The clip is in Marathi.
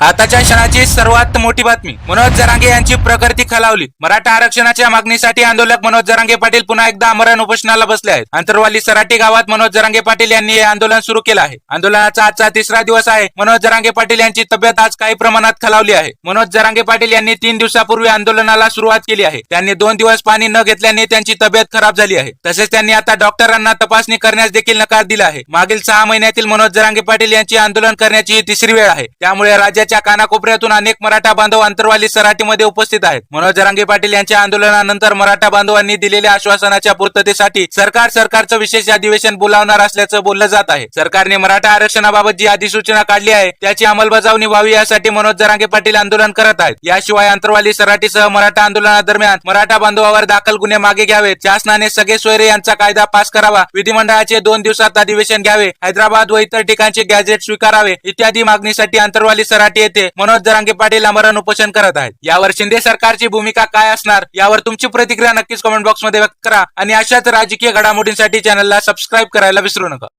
आताच्या क्षणाची सर्वात मोठी बातमी. मनोज जरांगे यांची प्रकृती खालावली. मराठा आरक्षणाच्या मागणीसाठी आंदोलक मनोज जरांगे पाटील पुन्हा एकदा आमरण उपोषणाला बसले आहेत. अंतरवाली सराटी गावात मनोज जरांगे पाटील यांनी हे आंदोलन सुरू केलं आहे. आंदोलनाचा आजचा तिसरा दिवस आहे. मनोज जरांगे पाटील यांची तब्येत आज काही प्रमाणात खालावली आहे. मनोज जरांगे पाटील यांनी तीन दिवसापूर्वी आंदोलनाला सुरुवात केली आहे. त्यांनी दोन दिवस पाणी न घेतल्याने त्यांची तब्येत खराब झाली आहे. तसेच त्यांनी आता डॉक्टरांना तपासणी करण्यास देखील नकार दिला आहे. मागील सहा महिन्यातील मनोज जरांगे पाटील यांची आंदोलन करण्याची ही तिसरी वेळ आहे. त्यामुळे जिल्ह्याच्या कानाकोपऱ्यातून अनेक मराठा बांधव अंतरवाली सराटीमध्ये उपस्थित आहेत. मनोज जरांगे पाटील यांच्या आंदोलनानंतर मराठा बांधवांनी दिलेल्या आश्वासनाच्या पूर्ततेसाठी सरकार सरकारचं विशेष अधिवेशन बोलावणार असल्याचं बोललं जात आहे. सरकारने मराठा आरक्षणाबाबत जी अधिसूचना काढली आहे त्याची अंमलबजावणी व्हावी यासाठी मनोज जरांगे पाटील आंदोलन करत आहेत. याशिवाय अंतरवाली सराटीसह मराठा आंदोलनादरम्यान मराठा बांधवावर दाखल गुन्हे मागे घ्यावेत. शासनाने सगळे सोयरे यांचा कायदा पास करावा. विधिमंडळाचे दोन दिवसात अधिवेशन घ्यावे. हैदराबाद व इतर ठिकाणचे गॅजेट स्वीकारावे इत्यादी मागणीसाठी अंतरवाली सराटी येथे मनोज जरांगे पाटील आमरण उपोषण करत आहेत. यावर शिंदे सरकारची भूमिका काय असणार यावर तुमची प्रतिक्रिया नक्कीच कमेंट बॉक्समध्ये व्यक्त करा आणि अशाच राजकीय घडामोडींसाठी चॅनलला सबस्क्राईब करायला विसरू नका.